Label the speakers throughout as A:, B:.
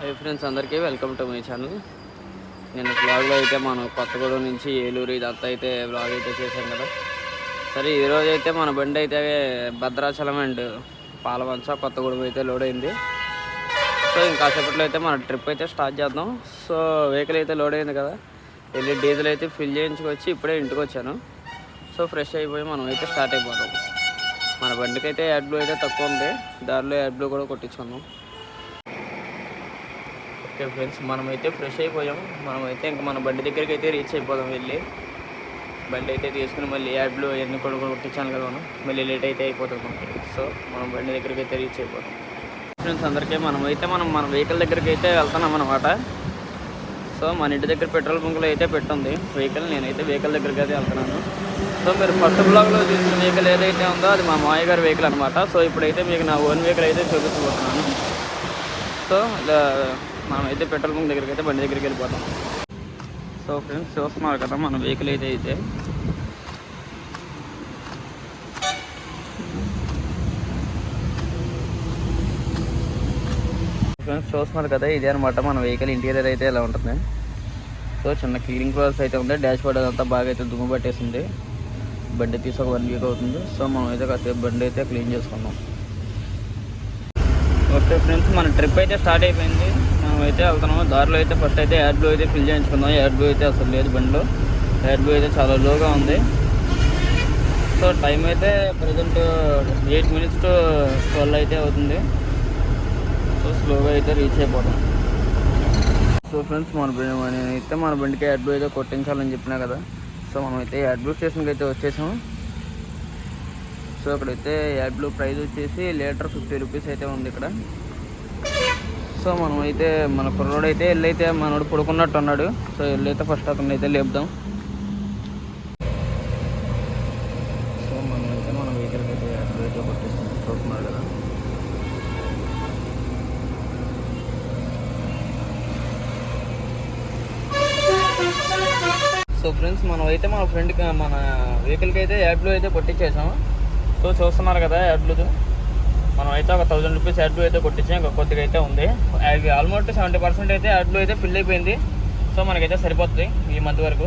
A: High friends అందరికీ welcome to my channel నేను బ్లాగ్లో అయితే మనం కొత్తగూడెం నుంచి ఏలూరు ఇదంతా అయితే బ్లాగ్ అయితే చేశాం కదా. సరే ఈరోజు అయితే మన బండి అయితే భద్రాచలం అండ్ పాలవంచ కొత్తగూడెం అయితే లోడ్ అయింది. సో ఇంకాసేపట్లో అయితే మన ట్రిప్ అయితే స్టార్ట్ చేద్దాం. సో వెహికల్ అయితే లోడ్ అయింది కదా. వెళ్ళి డీజిల్ అయితే ఫిల్ చేయించుకొచ్చి ఇప్పుడే ఇంటికి వచ్చాను. సో ఫ్రెష్ అయిపోయి మనం అయితే స్టార్ట్ అయిపోతాం మన బండికి అయితే యాడ్ బ్లూ అయితే తక్కువ ఉంది. దారిలో యాడ్ బ్లూ కూడా కొట్టించుకుందాం. ఓకే ఫ్రెండ్స్ మనమైతే ఫ్రెష్ అయిపోయాము. మనమైతే ఇంకా మన బండి దగ్గరికి అయితే రీచ్ అయిపోదాం వెళ్ళి. బండి అయితే తీసుకుని మళ్ళీ యాడ్లు ఎన్ని కూడా కొట్టించాను కదా మనం. మళ్ళీ లేట్ అయితే అయిపోతుంది మనకి. సో మనం బండి దగ్గరికి అయితే రీచ్ అయిపోతాం ఫ్రెండ్స్ అందరికీ మనమైతే మనం మన వెహికల్ దగ్గరికి అయితే వెళ్తున్నాం అనమాట సో మన ఇంటి దగ్గర పెట్రోల్ బంకులో అయితే పెట్టుంది వెహికల్ నేనైతే వెహికల్ దగ్గరికి అయితే వెళ్తున్నాను. సో మీరు ఫస్ట్ బ్లాగ్లో చూసిన వెహికల్ ఏదైతే ఉందో అది మా మామయ్య గారి వెహికల్ అనమాట సో ఇప్పుడైతే మీకు నా ఓన్ వెహికల్ అయితే చూపించబోతున్నాను. సో ఇలా మనం అయితే పెట్రోల్ బంక్ దగ్గరికి అయితే బండి దగ్గరికి వెళ్ళిపోతాం. సో ఫ్రెండ్స్ చూస్తున్నారు కదా మన వెహికల్ అయితే అయితే. ఫ్రెండ్స్ చూస్తున్నారు కదా ఇదే అనమాట మన వెహికల్ ఇంటీరియర్ అయితే ఇలా ఉంటుంది? సో చిన్న క్లీనింగ్ ప్రాసెస్ అయితే ఉంది. డాష్ బోర్డ్ అదంతా బాగా అయితే దుమ్ము పట్టేసింది. బండి తీసి ఒక వన్ వీక్ అవుతుంది. సో మనం అయితే కాసేపు బండి అయితే క్లీన్ చేసుకున్నాం. ఓకే ఫ్రెండ్స్ మన ట్రిప్ అయితే స్టార్ట్ అయిపోయింది. అయితే వెళ్తున్నాము. దారిలో అయితే ఫస్ట్ అయితే యాడ్ బ్లూ అయితే ఫిల్ చేయించుకుందాం యాడ్ బ్లూ అయితే అసలు లేదు బండిలో. యాడ్ బ్లూ అయితే చాలా లోగా ఉంది. సో టైం అయితే present eight minutes to twelve అయితే అవుతుంది. సో స్లోగా అయితే రీచ్ అయిపోతాం. సో ఫ్రెండ్స్ మన బండి నేనైతే మన బండికి యాడ్ బ్లూ అయితే కొట్టించాలని చెప్పినా కదా. సో మనమైతే యాడ్ బ్లూ స్టేషన్కి అయితే వచ్చేసాము. సో ఇక్కడైతే యాడ్ బ్లూ ప్రైస్ వచ్చేసి లీటర్ ఫిఫ్టీ రూపీస్ అయితే ఉంది ఇక్కడ. సో మనం అయితే మన కుర్రోడు అయితే వెళ్ళైతే మనోడు పడుకున్నట్టు ఉన్నాడు సో వెళ్ళైతే ఫస్ట్ అతను అయితే లేపుదాం. సో మనం అయితే మన వెహికల్కి అయితే యాడ్ కదా. సో ఫ్రెండ్స్ మనం అయితే మన ఫ్రెండ్కి మన వెహికల్కి అయితే యాడ్లు అయితే పట్టించేసాం సో చూస్తున్నారు కదా యాడ్లు మనం అయితే ఒక థౌజండ్ రూపీస్ యాడ్లు అయితే కొట్టించాం ఇంకా కొద్దిగా అయితే ఉంది. ఆల్మోస్ట్ సెవెంటీ పర్సెంట్ అయితే యాడ్లు అయితే ఫిల్ అయిపోయింది. సో మనకైతే సరిపోతుంది ఈ మంత్ వరకు.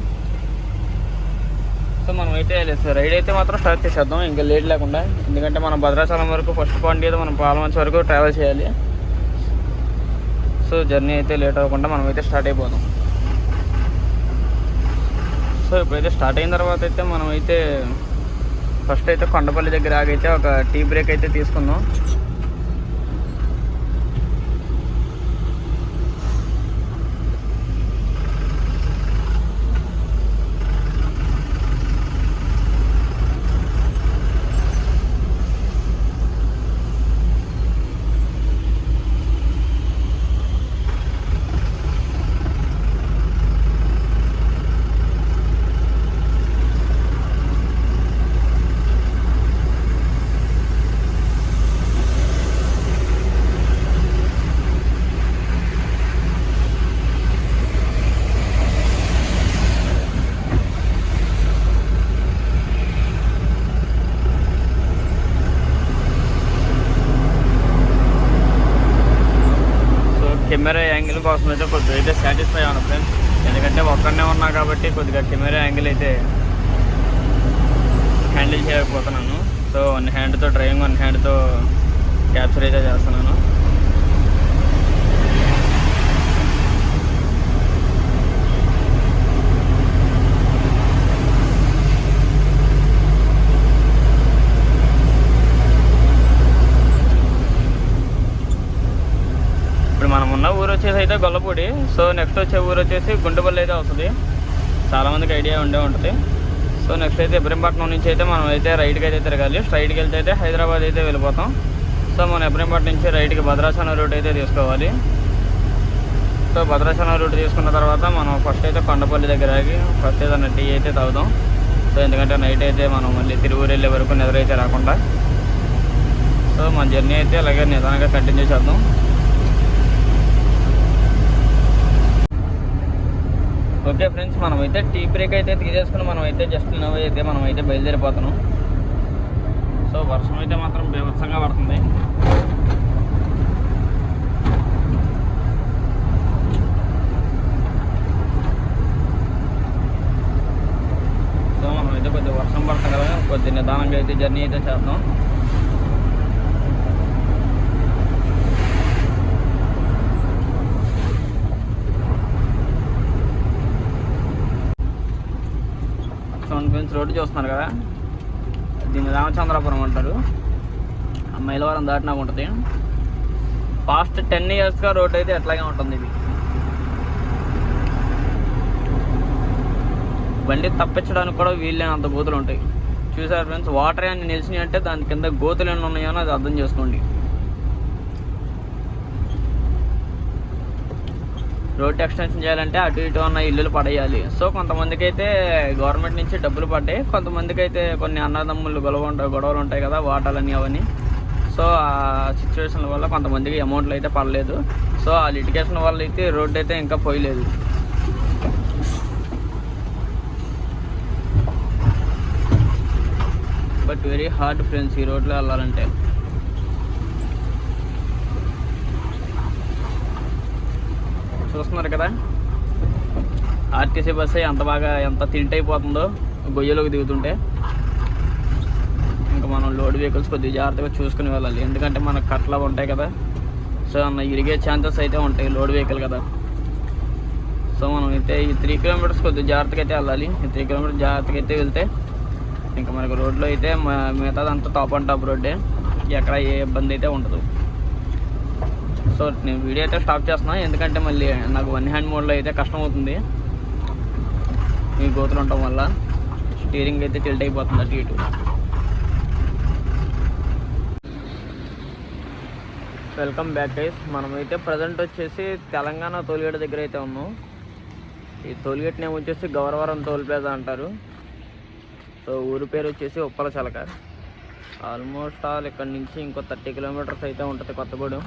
A: సో మనం అయితే రైడ్ అయితే మాత్రం స్టార్ట్ చేసేద్దాం. ఇంకా లేట్ లేకుండా. ఎందుకంటే మనం భద్రాచలం వరకు ఫస్ట్ పాయింట్ అయితే మనం పాలమంచి వరకు ట్రావెల్ చేయాలి. సో జర్నీ అయితే లేట్ అవ్వకుండా మనం అయితే స్టార్ట్ అయిపోదాం. సో ఇప్పుడైతే స్టార్ట్ అయిన తర్వాత అయితే మనం అయితే ఫస్ట్ అయితే కొండపల్లి దగ్గర ఆగైతే ఒక టీ బ్రేక్ అయితే తీసుకుందాం సో కెమెరా యాంగిల్ కోసం అయితే కొద్దిగా అయితే సాటిస్ఫై అవును ఫ్రెండ్స్ ఎందుకంటే ఒక్కడనే ఉన్నా కాబట్టి కొద్దిగా కెమెరా యాంగిల్ అయితే హ్యాండిల్ చేయకపోతున్నాను. సో వన్ హ్యాండ్తో డ్రైవింగ్ వన్ హ్యాండ్తో క్యాప్చర్ అయితే చేస్తున్నాను. ఇప్పుడు మనం ఉన్న ఊరు వచ్చేసి అయితే గొల్లపూడి. సో నెక్స్ట్ వచ్చే ఊరు వచ్చేసి గుండెపల్లి అయితే వస్తుంది చాలామందికి ఐడియా ఉండే ఉంటుంది. సో నెక్స్ట్ అయితే ఇబ్రహీంపట్నం నుంచి అయితే మనం అయితే రైట్కి అయితే తిరగాలి. స్ట్రైట్కి వెళ్తే అయితే హైదరాబాద్ అయితే వెళ్ళిపోతాం. సో మనం ఇబ్రహీంపట్నం నుంచి రైట్కి భద్రాచలం రూట్ అయితే తీసుకోవాలి. సో భద్రాచలం రూట్ తీసుకున్న తర్వాత మనం ఫస్ట్ అయితే కొండపల్లి దగ్గర ఆగి ఫస్ట్ ఏదైనా టీ అయితే తాగుదాం. సో ఎందుకంటే నైట్ అయితే మనం మళ్ళీ తిరువురు వెళ్ళే వరకు నిద్ర అయితే రాకుండా. సో మన జర్నీ అయితే అలాగే నిదానంగా కంటిన్యూ చేద్దాం. ఓకే ఫ్రెండ్స్ మనమైతే టీ బ్రేక్ అయితే తీసేసుకుని మనం అయితే జస్ట్ నవ్వు అయితే మనం అయితే బయలుదేరిపోతున్నాం. సో వర్షం అయితే మాత్రం బీభత్సంగా పడుతుంది. సో మనం అయితే కొద్దిగా వర్షం పడుతుంది కదా కొద్ది నిదానంగా అయితే జర్నీ అయితే చేద్దాం. ఫ్రెండ్స్ రోడ్డు చూస్తున్నారు కదా? దీన్ని రామచంద్రాపురం అంటారు. ఆ మైలవరం దాటినాక ఉంటుంది. పాస్ట్ టెన్ ఇయర్స్గా రోడ్ అయితే ఎట్లాగే ఉంటుంది ఇది. బండి తప్పించడానికి కూడా వీళ్ళేనంత గోతులు ఉంటాయి. చూసారు ఫ్రెండ్స్ వాటర్ అని నిలిచినాయి అంటే దాని కింద గోతులు ఎన్ని ఉన్నాయో అని అది అర్థం చేసుకోండి. రోడ్ ఎక్స్టెన్షన్ చేయాలంటే అటు ఇటు ఉన్న ఇల్లులు పడేయాలి. సో కొంతమందికి అయితే గవర్నమెంట్ నుంచి డబ్బులు పడ్డాయి. కొంతమందికి అయితే కొన్ని అన్నదమ్ములు గొడవ ఉంటాయి గొడవలు ఉంటాయి కదా వాటాలని అవన్నీ సో ఆ సిచ్యువేషన్ల వల్ల కొంతమందికి అమౌంట్లు అయితే పడలేదు. సో ఆ లిటికేషన్ వల్ల అయితే రోడ్ అయితే ఇంకా పోయలేదు. బట్ వెరీ హార్డ్ ఫ్రెండ్స్ ఈ రోడ్లో వెళ్ళాలంటే. చూస్తున్నారు కదా. ఆర్టీసీ బస్సు ఎంత బాగా ఎంత తింట్ అయిపోతుందో గొయ్యలోకి దిగుతుంటే. ఇంకా మనం లోడ్ వెహికల్స్ కొద్దిగా జాగ్రత్తగా చూసుకుని వెళ్ళాలి. ఎందుకంటే మనకు కట్ల ఉంటాయి కదా. సో అన్న ఇరిగే ఛాన్సెస్ అయితే ఉంటాయి లోడ్ వెహికల్ కదా. సో మనం అయితే ఈ త్రీ కిలోమీటర్స్ కొద్దిగా జాగ్రత్తగా అయితే వెళ్ళాలి. ఈ త్రీ కిలోమీటర్స్ జాగ్రత్తగా అయితే వెళ్తే ఇంకా మనకు రోడ్లో అయితే మిగతాదంతా టాప్ అండ్ టాప్ రోడ్డే ఎక్కడ ఏ ఇబ్బంది అయితే ఉండదు. సో నేను వీడియో అయితే స్టాప్ చేస్తున్నాను ఎందుకంటే మళ్ళీ నాకు వన్ హ్యాండ్ మోడ్లో అయితే కష్టం అవుతుంది. ఈ గోతులు ఉండటం వల్ల. స్టీరింగ్ అయితే టిల్ట్ అయిపోతుంది అటు ఇటు. వెల్కమ్ బ్యాక్ గైస్ మనమైతే ప్రజెంట్ వచ్చేసి తెలంగాణ తోలిగేట దగ్గర అయితే ఉన్నాం. ఈ తోలిగేట్ నేమ్ వచ్చేసి గౌరవరం తోలిపేద అంటారు. సో ఊరి పేరు వచ్చేసి ఉప్పల చలక ఆల్మోస్ట్ ఆల్ ఇక్కడ నుంచి ఇంకో థర్టీ కిలోమీటర్స్ అయితే ఉంటుంది కొత్తగూడెం.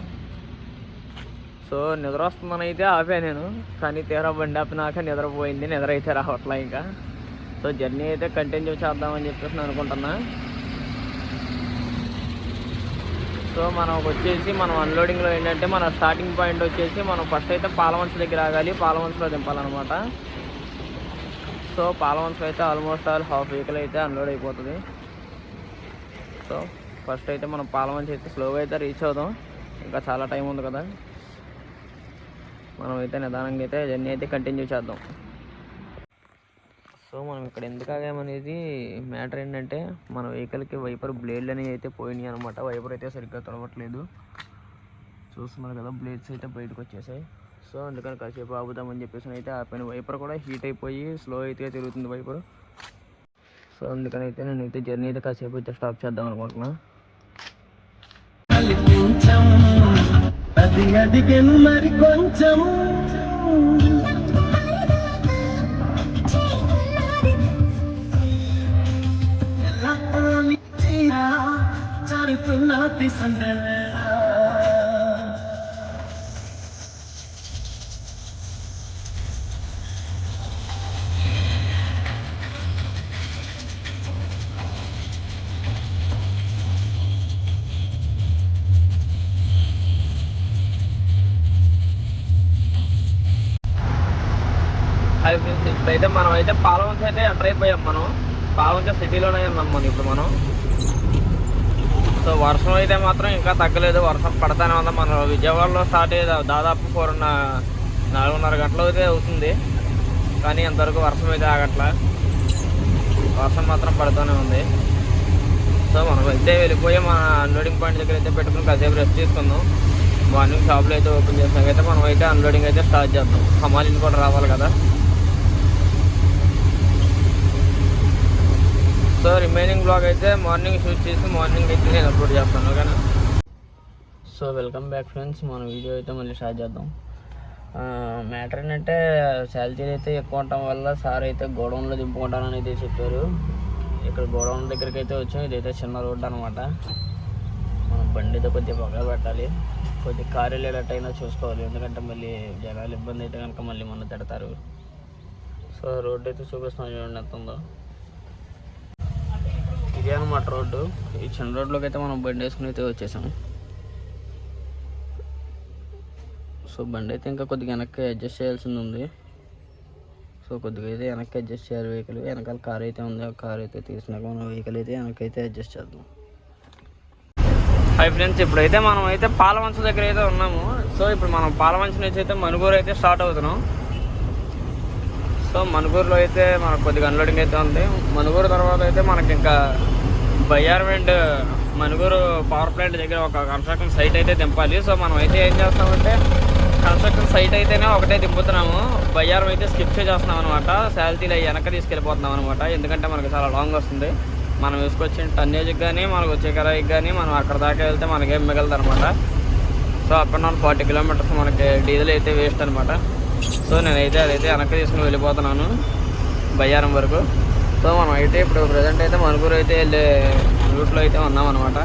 A: సో నిద్ర వస్తుందనైతే ఆపా నేను. కానీ తీరా బండి ఆపినాక నిద్రపోయింది. నిద్ర అయితే రావట్లే ఇంకా. సో జర్నీ అయితే కంటిన్యూ చేద్దామని చెప్పేసి నేను అనుకుంటున్నా. సో మనం వచ్చేసి మనం అన్లోడింగ్లో ఏంటంటే మన స్టార్టింగ్ పాయింట్ వచ్చేసి మనం ఫస్ట్ అయితే పాలవంచ దగ్గర ఆగాలి. పాలవంచలో దింపాలన్నమాట. సో పాలవంచలో అయితే ఆల్మోస్ట్ ఆల్ హాఫ్ వెహికల్ అయితే అన్లోడ్ అయిపోతుంది. సో ఫస్ట్ అయితే మనం పాలవంచ అయితే స్లోగా అయితే రీచ్ అవుదాం. ఇంకా చాలా టైం ఉంది కదా. మనం అయితే నిదానంగా అయితే జర్నీ అయితే కంటిన్యూ చేద్దాం. సో మనం ఇక్కడ ఎందుకు ఆగామనేది మ్యాటర్ ఏంటంటే మన వెహికల్కి వైపర్ బ్లేడ్లు అనేవి అయితే పోయినాయి అనమాట వైపర్ అయితే సరిగ్గా తొలగట్లేదు. చూస్తున్నారు కదా బ్లేడ్స్ అయితే బయటకు వచ్చేసాయి. సో అందుకని కాసేపు ఆపుదామని చెప్పేసి అయితే ఆపాను. వైపర్ కూడా హీట్ అయిపోయి స్లో అయితే తిరుగుతుంది వైపర్ సో అందుకని అయితే నేనైతే జర్నీ అయితే కాసేపు అయితే స్టాప్ చేద్దాం అనుకుంటున్నా.
B: అది అదిగను మరి కొంచెం ఎలా
A: తీసండే ఇప్పుడైతే మనం అయితే పాలవంచ అయితే ఎంటర్ అయిపోయాం మనం. పాలవంచ సిటీలోనే ఉన్నాం మనం ఇప్పుడు మనం. సో వర్షం అయితే మాత్రం ఇంకా తగ్గలేదు. వర్షం పడతానే ఉంది. మనం విజయవాడలో స్టార్ట్ అయ్యేది దాదాపు ఫోర్ నాలుగున్నర గంటలు అయితే అవుతుంది. కానీ అంతవరకు వర్షం అయితే ఆగట్లా. వర్షం మాత్రం పడుతూనే ఉంది. సో మనం అయితే వెళ్ళిపోయి మన అన్లోడింగ్ పాయింట్ దగ్గర అయితే పెట్టుకుని కాసేపు రెస్ట్ తీసుకుందాం. మార్నింగ్ షాప్లో అయితే ఓపెన్ చేసినాక అయితే మనం అయితే అన్లోడింగ్ అయితే స్టార్ట్ చేద్దాం. హమాలీని కూడా రావాలి కదా. సో రిమైనింగ్ బ్లాగ్ అయితే మార్నింగ్ షూట్ చేసి మార్నింగ్ అయితే నేను అప్లోడ్ చేస్తాను ఓకేనా? సో వెల్కమ్ బ్యాక్ ఫ్రెండ్స్ మన వీడియో అయితే మళ్ళీ స్టార్ట్ చేద్దాం. మ్యాటర్ ఏంటంటే శాలరీ అయితే ఎక్కువ ఉండటం వల్ల సార్ అయితే గోడౌన్లో దింపుకుంటానని అయితే చెప్పారు. ఇక్కడ గోడౌన్ దగ్గరికి అయితే వచ్చాం. ఇదైతే చిన్న రోడ్డు అనమాట మనం బండి అయితే కొద్దిగా పక్కన పెట్టాలి. కొద్దిగా కారు వెళ్ళేటట్టయినా చూసుకోవాలి. ఎందుకంటే మళ్ళీ జనాలు ఇబ్బంది అయితే కనుక మళ్ళీ మన తిడతారు. సో రోడ్డు అయితే చూపిస్తున్నాం చూడండి ఎంత ఉందో. ఇదే అనమాట రోడ్డు. ఈ చిన్న రోడ్లోకి అయితే మనం బండి వేసుకుని అయితే వచ్చేసాం సో బండి అయితే ఇంకా కొద్దిగా వెనక్కి అడ్జస్ట్ చేయాల్సింది ఉంది. సో కొద్దిగా అయితే వెనక్కి అడ్జస్ట్ చేయాలి వెహికల్ వెనకాల కార్ అయితే ఉంది. ఆ కార్ అయితే తీసినాక మనం వెహికల్ అయితే వెనక్కి అయితే అడ్జస్ట్ చేద్దాం. హై ఫ్రెండ్స్ ఇప్పుడైతే మనం అయితే పాలవంచ దగ్గర అయితే ఉన్నాము. సో ఇప్పుడు మనం పాలవంచ నుంచి అయితే మనుగూరు అయితే స్టార్ట్ అవుతున్నాం. సో మనుగూరులో అయితే మనకు కొద్దిగా అన్లోడింగ్ అయితే ఉంది. మనుగూరు తర్వాత అయితే మనకి ఇంకా Bayyaram and Manuguru power plant దగ్గర ఒక కన్స్ట్రక్షన్ సైట్ అయితే దింపాలి. సో మనం అయితే ఏం చేస్తామంటే కన్స్ట్రక్షన్ సైట్ అయితేనే ఒకటే దింపుతున్నాము. బయ్యారం అయితే స్కిప్ చేస్తున్నాం అనమాట శాలరీలు అవి వెనక తీసుకెళ్ళిపోతున్నాం అనమాట ఎందుకంటే మనకి చాలా లాంగ్ వస్తుంది. మనం వేసుకొచ్చిన టన్నేజ్కి కానీ మనకు వచ్చే కిరాయికి కానీ మనం అక్కడ దాకా వెళ్తే మనకేం మిగలదు అనమాట so up and forty kilometres మనకి డీజిల్ అయితే వేస్ట్ అనమాట సో నేనైతే అదైతే వెనక్కి తీసుకుని వెళ్ళిపోతున్నాను బయ్యారం వరకు. సో మనం అయితే ఇప్పుడు ప్రజెంట్ అయితే మనుగురు అయితే వెళ్ళే రూట్లో అయితే ఉన్నాం అనమాట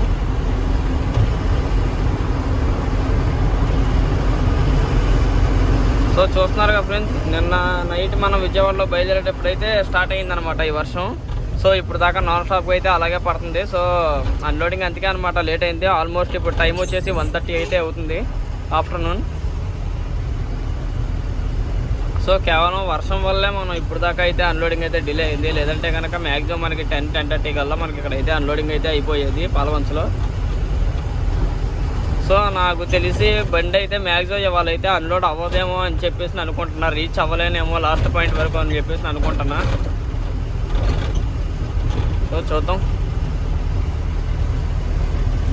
A: సో చూస్తున్నారు కదా ఫ్రెండ్స్ నిన్న నైట్ మనం విజయవాడలో బయలుదేరేటప్పుడైతే స్టార్ట్ అయిందనమాట ఈ వర్షం. సో ఇప్పుడు దాకా నాన్ స్టాప్ అయితే అలాగే పడుతుంది. సో అన్లోడింగ్ అందుకే అనమాట లేట్ అయింది. ఆల్మోస్ట్ ఇప్పుడు టైం వచ్చేసి వన్ థర్టీ అయితే అవుతుంది. ఆఫ్టర్నూన్ సో కేవలం వర్షం వల్లే మనం ఇప్పుడు దాకా అయితే అన్లోడింగ్ అయితే డిలే అయింది. లేదంటే కనుక మ్యాక్సిమం మనకి టెన్ టెన్ థర్టీ కల్లా మనకి ఇక్కడ అయితే అన్లోడింగ్ అయితే అయిపోయేది పాలవంచలో. సో నాకు తెలిసి బండి అయితే మ్యాక్సిమం ఇవాళ అయితే అన్లోడ్ అవ్వదేమో అని చెప్పేసి అనుకుంటున్నా. రీచ్ అవ్వలేనేమో లాస్ట్ పాయింట్ వరకు అని చెప్పేసి అనుకుంటున్నా. సో చూద్దాం.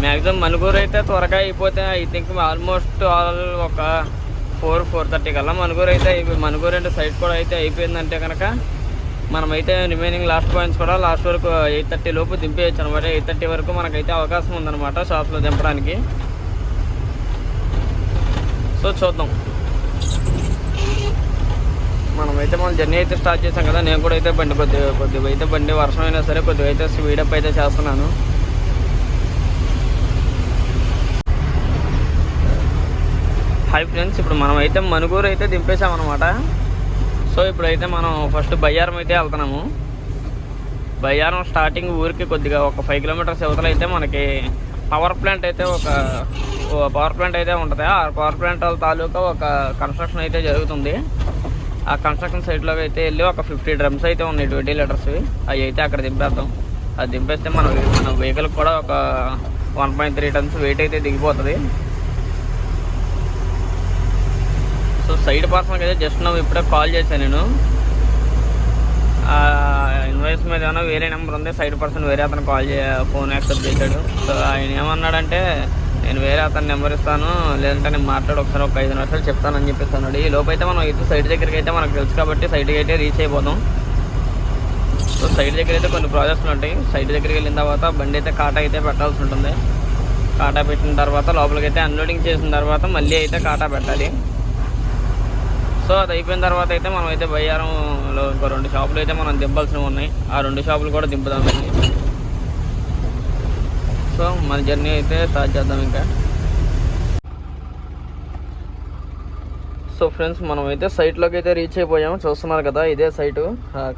A: మ్యాక్సిమం మనుగూరు అయితే త్వరగా అయిపోతే ఐ థింక్ ఆల్మోస్ట్ ఆల్ ఒక ఫోర్ ఫోర్ థర్టీ కల్లా మనుగూరు అయితే అయిపోయి మనుగూరు అంటే సైట్ కూడా అయితే అయిపోయిందంటే కనుక మనమైతే రిమైనింగ్ లాస్ట్ పాయింట్స్ కూడా లాస్ట్ వరకు ఎయిట్ థర్టీ లోపు దింపేయచ్చు అనమాట. ఎయిట్ థర్టీ వరకు మనకైతే అవకాశం ఉందన్నమాట షాప్లో దింపడానికి. సో చూద్దాం. మనమైతే మన జర్నీ అయితే స్టార్ట్ చేసాం కదా. నేను కూడా అయితే బండి కొద్దిగా కొద్దిగా అయితే బండి వర్షం అయినా సరే కొద్దిగా అయితే స్పీడప్ అయితే చేస్తున్నాను. హాయ్ ఫ్రెండ్స్ ఇప్పుడు మనం అయితే మనుగూరు అయితే దింపేసామన్నమాట సో ఇప్పుడైతే మనం ఫస్ట్ బయ్యారం అయితే వెళ్తున్నాము. బయ్యారం స్టార్టింగ్ ఊరికి కొద్దిగా ఒక ఫైవ్ కిలోమీటర్స్ ఇవతల అయితే మనకి పవర్ ప్లాంట్ అయితే ఒక పవర్ ప్లాంట్ అయితే ఉంటుంది. ఆ పవర్ ప్లాంట్ తాలూకా ఒక కన్స్ట్రక్షన్ అయితే జరుగుతుంది. ఆ కన్స్ట్రక్షన్ సైట్లోకి అయితే వెళ్ళి ఒక ఫిఫ్టీ డ్రమ్స్ అయితే ఉన్నాయి ట్వంటీ లీటర్స్వి అవి అయితే అక్కడ దింపేద్దాం. అది దింపేస్తే మన మన వెహికల్ కూడా ఒక one point three tons weight అయితే దిగిపోతుంది. సో సైడ్ పర్సన్కి అయితే జస్ట్ నువ్వు ఇప్పుడే కాల్ చేశాను నేను. ఇన్వాయిస్ మీద ఏమైనా వేరే నెంబర్ ఉంది సైడ్ పర్సన్ వేరే అతను కాల్ చే ఫోన్ యాక్సెప్ట్ చేశాడు. సో ఆయన ఏమన్నాడంటే నేను వేరే అతని నెంబర్ ఇస్తాను లేదంటే నేను మాట్లాడి ఒకసారి ఒక ఐదు నిమిషాలు చెప్తానని చెప్పేసి అన్నాడు. ఈ లోపు అయితే మనం అయితే సైడ్ దగ్గరికి అయితే మనకు తెలుసు కాబట్టి సైడ్కి అయితే రీచ్ అయిపోతాం. సో సైడ్ దగ్గర అయితే కొన్ని ప్రాజెక్ట్స్ ఉంటాయి. సైడ్ దగ్గరికి వెళ్ళిన తర్వాత బండి అయితే కాటా అయితే పెట్టాల్సి ఉంటుంది. కాటా పెట్టిన తర్వాత లోపలికి అయితే అన్లోడింగ్ చేసిన తర్వాత మళ్ళీ అయితే కాటా పెట్టాలి. సో అది అయిపోయిన తర్వాత అయితే మనం అయితే బయ్యారంలో ఇంకో రెండు షాపులు అయితే మనం దింపాల్సినవి ఉన్నాయి. ఆ రెండు షాపులు కూడా దింపుదామండి సో మన జర్నీ అయితే స్టార్ట్ చేద్దాం ఇంకా. సో ఫ్రెండ్స్ మనం అయితే సైట్లోకి అయితే రీచ్ అయిపోయాము. చూస్తున్నారు కదా ఇదే సైటు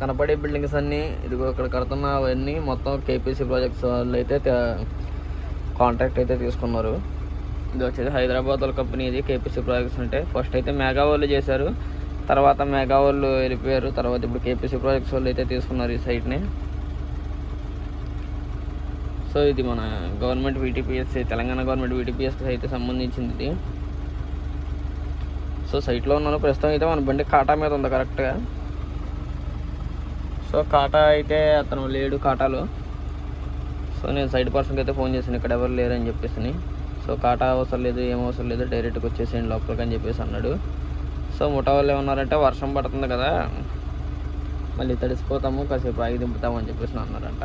A: కనపడే బిల్డింగ్స్ అన్నీ ఇదిగో ఇక్కడ కడుతున్న అవన్నీ మొత్తం కేపీసీ ప్రాజెక్ట్స్ వాళ్ళు అయితే కాంట్రాక్ట్ అయితే తీసుకున్నారు. ఇది వచ్చేసి హైదరాబాద్ వాళ్ళ కంపెనీ ఇది కేపీసీ ప్రాజెక్ట్స్ అంటే ఫస్ట్ అయితే మెగా వాళ్ళు చేశారు. తర్వాత మెగా వాళ్ళు వెళ్ళిపోయారు. తర్వాత ఇప్పుడు కేపీసీ ప్రాజెక్ట్స్ వాళ్ళు అయితే తీసుకున్నారు ఈ సైట్ని సో ఇది మన గవర్నమెంట్ వీటీపీఎస్ తెలంగాణ గవర్నమెంట్ వీటీపీఎస్కి అయితే సంబంధించింది ఇది. సో సైట్లో ఉన్నాను. ప్రస్తుతం అయితే మన బండి కాటా మీద ఉంది కరెక్ట్గా సో కాటా అయితే అతను లేడు కాటాలో. సో నేను సైడ్ పర్సన్కి అయితే ఫోన్ చేశాను. ఇక్కడ ఎవరు లేరని చెప్పేసి సో కాటా అవసరం లేదు ఏం అవసరం లేదు డైరెక్ట్గా వచ్చేసేయండి లోపలికి అని చెప్పేసి అన్నాడు. సో ముఠా వాళ్ళు ఏమన్నారంటే వర్షం పడుతుంది కదా మళ్ళీ తడిసిపోతాము కాసేపు ఆగి దింపుతాము అని చెప్పేసి అన్నారంట.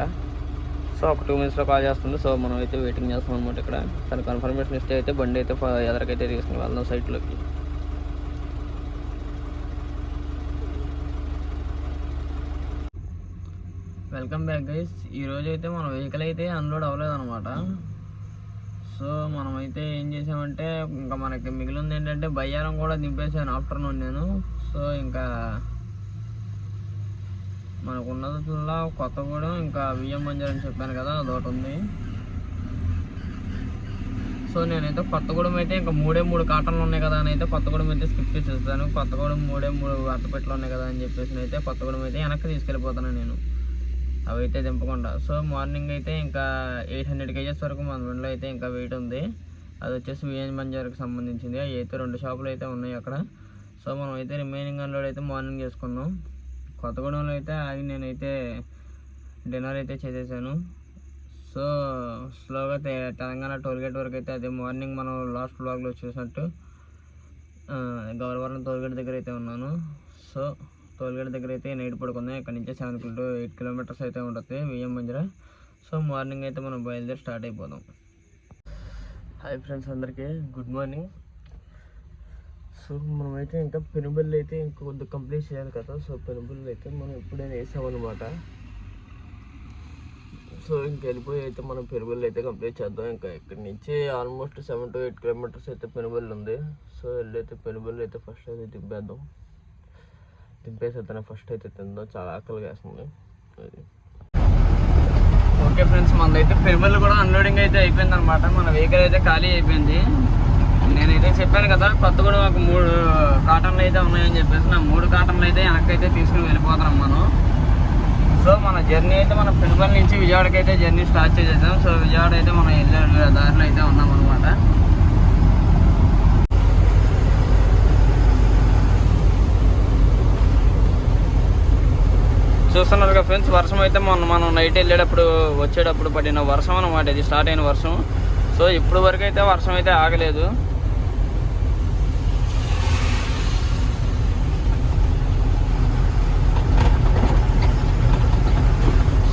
A: సో ఒక టూ మినిట్స్లో కాల్ చేస్తుంది. సో మనం అయితే వెయిటింగ్ చేస్తాం అనమాట ఇక్కడ. తన కన్ఫర్మేషన్ ఇస్తే అయితే బండి అయితే ఎదరికైతే తీసుకుని వెళ్దాం సైట్లోకి. వెల్కమ్ బ్యాక్ గైస్ ఈరోజు అయితే మన వెహికల్ అయితే అన్లోడ్ అవ్వలేదు అనమాట సో మనమైతే ఏం చేసామంటే ఇంకా మనకి మిగిలింది ఏంటంటే బయ్యారం కూడా దింపేసాను ఆఫ్టర్నూన్ నేను. సో ఇంకా మనకు ఉన్నదల్లా కొత్తగూడెం ఇంకా వియ్యం బంజార్ అని చెప్పాను కదా అదొకటి ఉంది. సో నేనైతే కొత్తగూడెం అయితే ఇంకా మూడే మూడు కాటన్లు ఉన్నాయి కదా అని అయితే కొత్తగూడెం అయితే స్కిప్ చేసేస్తాను కొత్తగూడెం మూడే మూడు అట్టపెట్లు ఉన్నాయి కదా అని చెప్పేసి అయితే కొత్తగూడెం అయితే వెనక్కి తీసుకెళ్ళిపోతాను నేను. అవి అయితే దింపకుండా సో మార్నింగ్ అయితే ఇంకా ఎయిట్ హండ్రెడ్ కేజెస్ వరకు మన బండిలో అయితే ఇంకా వెయిట్ ఉంది. అది వచ్చేసి విఎన్ బంజార్కి సంబంధించింది. అవి అయితే రెండు షాపులు అయితే ఉన్నాయి అక్కడ. సో మనం అయితే రిమైనింగ్ అన్లోడ్ అయితే మార్నింగ్ చేసుకున్నాం. కొత్తగూడెంలో అయితే ఆగి నేనైతే డిన్నర్ అయితే చేసేసాను. సో స్లోగా తెలంగాణ టోల్గేట్ వరకు అయితే అదే మార్నింగ్ మనం లాస్ట్ బ్లాగ్లో చూసినట్టు గౌరవరం టోల్గేట్ దగ్గర అయితే ఉన్నాను. సో టోల్గేట్ దగ్గర అయితే నైట్ పడుకుందాం. ఇక్కడ నుంచి సెవెన్ కిలో ఎయిట్ కిలోమీటర్స్ అయితే ఉంటుంది విఎం మంజర. సో మార్నింగ్ అయితే మనం బయలుదేరి స్టార్ట్ అయిపోదాం. హాయ్ ఫ్రెండ్స్ అందరికీ గుడ్ మార్నింగ్ సో మనమైతే ఇంకా పెనుబల్లి అయితే ఇంకా కొద్దిగా కంప్లీట్ చేయాలి కదా. సో పెనుబల్లి అయితే మనం ఇప్పుడే వేసామన్నమాట సో ఇంక వెళ్ళిపోయి అయితే మనం పెనుబల్లి అయితే కంప్లీట్ చేద్దాం. ఇంకా ఇక్కడి నుంచి almost seven to eight kilometres అయితే పెనుబల్లి ఉంది. సో వెళ్ళి అయితే పెనుబల్లి అయితే ఫస్ట్ అయితే దింపేద్దాం దింపేసి ఫస్ట్ అయితే తిందో చాలా ఆకలిగా వేస్తుంది. అది. ఓకే ఫ్రెండ్స్ మనదైతే పెరుమల్ కూడా అన్లోడింగ్ అయితే అయిపోయింది అనమాట మన వెహికల్ అయితే ఖాళీ అయిపోయింది. నేనైతే చెప్పాను కదా కొత్త కూడా ఒక మూడు కాటన్లు అయితే ఉన్నాయని చెప్పేసి నా మూడు కాటన్లు అయితే వెనక్కైతే తీసుకుని వెళ్ళిపోతున్నాం మనం. సో మన జర్నీ అయితే మన పెనుపల్లి నుంచి విజయవాడకి అయితే జర్నీ స్టార్ట్ చేసేసాం. సో విజయవాడ అయితే మనం వెళ్ళే దారిలో అయితే ఉన్నాం అనమాట చూస్తున్నారు ఫ్రెండ్స్ వర్షం అయితే మొన్న మనం నైట్ వెళ్ళేటప్పుడు వచ్చేటప్పుడు పడిన వర్షం అనమాట ఇది స్టార్ట్ అయిన వర్షం. సో ఇప్పుడు వరకు అయితే వర్షం అయితే ఆగలేదు.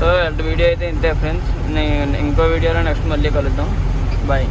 A: సో వీడియో అయితే ఇంతే ఫ్రెండ్స్. నేను ఇంకో వీడియోలో నెక్స్ట్ మళ్ళీ కలుద్దాం. బాయ్